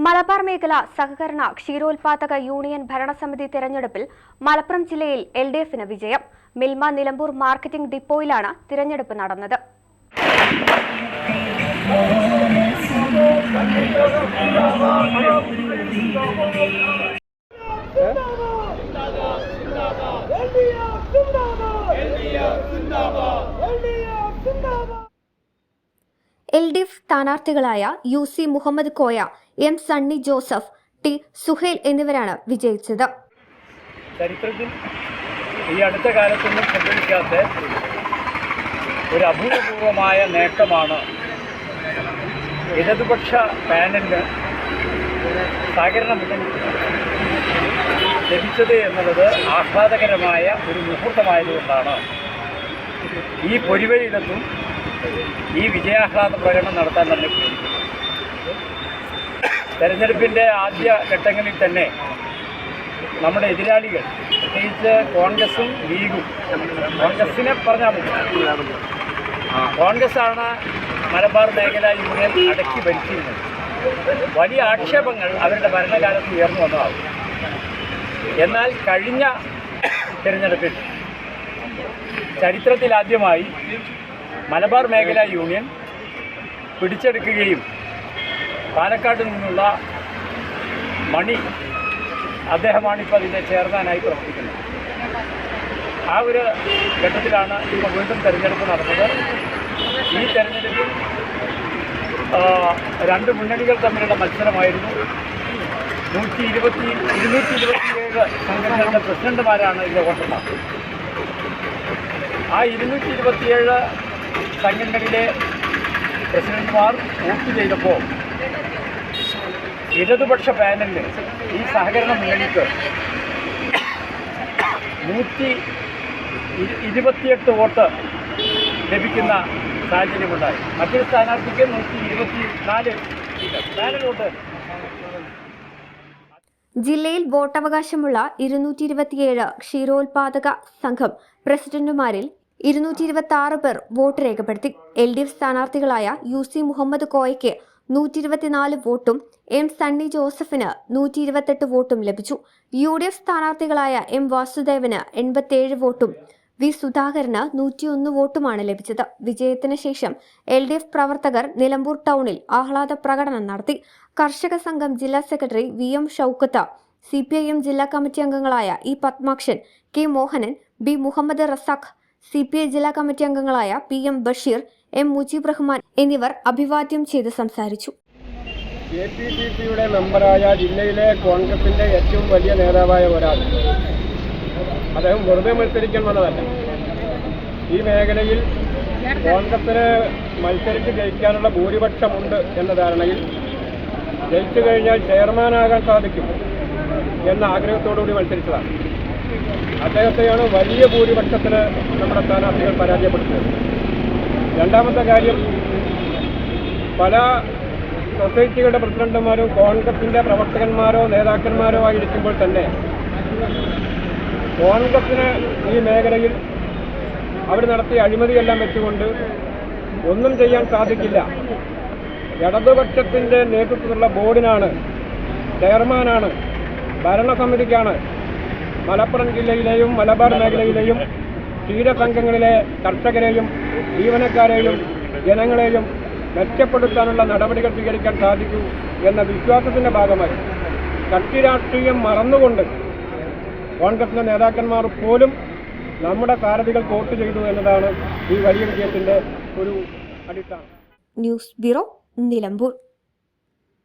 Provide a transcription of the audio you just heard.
Malabar മേഖല സഹകരണ ക്ഷീരോത്പാദക union ഭരണസമിതി തെരഞ്ഞെടുപ്പിൽ മലപ്പുറം ജില്ലയിൽ എൽ ഡി എഫിന് വിജയം മിൽമ നിലമ്പൂർ മാർക്കറ്റിംഗ് ഡിപ്പോയിലാണ് തിരഞ്ഞെടുപ്പ് നടന്നത് L D F സ്ഥാനാർത്ഥികളായ U C Muhammad Koya M Sunny Joseph T Suhail എന്നിവരാണ് വിജയിച്ചത്. ചരിത്രത്തിൽ ഈ അടുത്ത കാലത്തൊന്നും സംഭവിക്കാത്ത ഒരു അഭൂതപൂർവമായ നേട്ടമാണ് ഇടതുപക്ഷ പാനലിന് സഹകരണ ലഭിച്ചത് എന്നുള്ളത് ആഹ്ലാദകരമായ ഒരു മുഹൂർത്തമായതുകൊണ്ടാണ്. ഈ പൊരിവഴിയിലെത്തും ഈ വിജയാഹ്ലാദ പ്രകടനം നടത്താൻ തന്നെ തെരഞ്ഞെടുപ്പിന്റെ ആദ്യ ഘട്ടങ്ങളിൽ തന്നെ നമ്മുടെ എതിരാളികൾ പ്രത്യേകിച്ച് കോൺഗ്രസും ലീഗും കോൺഗ്രസിനെ പറഞ്ഞാൽ മതി. കോൺഗ്രസ്സാണ് മലബാർ മേഖല യൂണിയൻ അടക്കി ഭരിച്ചിരുന്നത്. വലിയ ആക്ഷേപങ്ങൾ അവരുടെ ഭരണകാലത്ത് ഉയർന്നു വന്നതാകും എന്നാൽ കഴിഞ്ഞ തിരഞ്ഞെടുപ്പിൽ ചരിത്രത്തിലാദ്യമായി മലബാർ മേഖല യൂണിയൻ പിടിച്ചെടുക്കുകയും പാലക്കാട് നിന്നുള്ള മണി അദ്ദേഹമാണ് ഇപ്പോൾ അതിന്റെ ചെയർമാനായി പ്രവർത്തിക്കുന്നത്. ആ ഒരു ഘട്ടത്തിലാണ് ഇപ്പോൾ വീണ്ടും തെരഞ്ഞെടുപ്പ് നടന്നത്. ഈ തെരഞ്ഞെടുപ്പിൽ രണ്ട് മുന്നണികൾ തമ്മിലുള്ള മത്സരമായിരുന്നു. നൂറ്റി ഇരുപത്തി ഇരുന്നൂറ്റി ഇരുപത്തിയേഴ് സംഘടനകളുടെ പ്രസിഡന്റുമാരാണ് ഇതിലെ വോട്ടർമാർ. ആ ഇരുന്നൂറ്റി ഇരുപത്തിയേഴ് സംഘടനകളിലെ പ്രസിഡന്റുമാർ വോട്ട് ചെയ്തപ്പോൾ ഇടതുപക്ഷ പാനലിന് ഈ സഹകരണ മുന്നണിക്ക് നൂറ്റി ഇരുപത്തിയെട്ട് വോട്ട് ലഭിക്കുന്ന സാഹചര്യമുണ്ടായി. മറ്റൊരു സ്ഥാനാർത്ഥിക്ക് നൂറ്റി ഇരുപത്തി നാല് പാനൽ വോട്ട്. ജില്ലയിൽ വോട്ടവകാശമുള്ള ഇരുന്നൂറ്റി ഇരുപത്തിയേഴ് ക്ഷീരോത്പാദക സംഘം പ്രസിഡന്റുമാരിൽ ഇരുന്നൂറ്റി ഇരുപത്തി ആറ് പേർ വോട്ട് രേഖപ്പെടുത്തി. എൽ ഡി എഫ് സ്ഥാനാർത്ഥികളായ യു സി മുഹമ്മദ് കോയയ്ക്ക് നൂറ്റി ഇരുപത്തിനാല് വോട്ടും എം സണ്ണി ജോസഫിന് നൂറ്റി ഇരുപത്തെട്ട് വോട്ടും ലഭിച്ചു. യു ഡി എഫ് സ്ഥാനാർത്ഥികളായ എം വാസുദേവന് എൺപത്തിയേഴ് വോട്ടും വി സുധാകരന് നൂറ്റിയൊന്ന് വോട്ടുമാണ് ലഭിച്ചത്. വിജയത്തിന് ശേഷം എൽ ഡി എഫ് പ്രവർത്തകർ നിലമ്പൂർ ടൗണിൽ ആഹ്ലാദ പ്രകടനം നടത്തി. കർഷക സംഘം ജില്ലാ secretary V M Shoukath C P I M ജില്ലാ കമ്മിറ്റി അംഗങ്ങളായ E Padmakshan K Mohanan B Muhammad Razak C P I ജില്ലാ കമ്മിറ്റി അംഗങ്ങളായ P M Basheer M Mujeeb Rahman എന്നിവർ അഭിവാദ്യം ചെയ്ത് സംസാരിച്ചു. എ പി ഡി സിയുടെ മെമ്പറായ ജില്ലയിലെ കോൺഗ്രസിന്റെ ഏറ്റവും വലിയ നേതാവായ ഒരാൾ. അദ്ദേഹം വെറുതെ മത്സരിക്കാൻ വന്നതല്ല. ഈ മേഖലയിൽ കോൺഗ്രസിന് മത്സരിച്ച് ജയിക്കാനുള്ള ഭൂരിപക്ഷമുണ്ട് എന്ന ധാരണയിൽ ജയിച്ചു കഴിഞ്ഞാൽ ചെയർമാനാകാൻ സാധിക്കും എന്ന ആഗ്രഹത്തോടുകൂടി മത്സരിച്ചതാണ്. അദ്ദേഹത്തെയാണ് വലിയ ഭൂരിപക്ഷത്തിന് നമ്മുടെ സ്ഥാനാർത്ഥികൾ പരാജയപ്പെടുത്തിയത്. രണ്ടാമത്തെ കാര്യം പല സൊസൈറ്റികളുടെ പ്രസിഡന്റുമാരോ കോൺഗ്രസിന്റെ പ്രവർത്തകന്മാരോ നേതാക്കന്മാരോ ആയിരിക്കുമ്പോൾ തന്നെ കോൺഗ്രസിന് ഈ മേഖലയിൽ അവർ നടത്തിയ അഴിമതിയെല്ലാം വെച്ചുകൊണ്ട് ഒന്നും ചെയ്യാൻ സാധിക്കില്ല. ഇടതുപക്ഷത്തിന്റെ നേതൃത്വത്തിലുള്ള ബോർഡിനാണ് ചെയർമാനാണ് ഭരണസമിതിക്കാണ് മലപ്പുറം ജില്ലയിലെയും മലബാർ മേഖലയിലെയും ക്ഷീരസംഘങ്ങളിലെ കർഷകരെയും ജീവനക്കാരെയും ജനങ്ങളെയും മെച്ചപ്പെടുത്താനുള്ള നടപടികൾ സ്വീകരിക്കാൻ സാധിക്കൂ എന്ന വിശ്വാസത്തിന്റെ ഭാഗമായി കക്ഷി രാഷ്ട്രീയം മറന്നുകൊണ്ട് കോൺഗ്രസിന്റെ നേതാക്കന്മാർ പോലും നമ്മുടെ സാരഥികൾ വോട്ട് ചെയ്തു എന്നതാണ് ഈ വലിയ വിജയത്തിന്റെ ഒരു അടിസ്ഥാനം. News bureau Nilambur.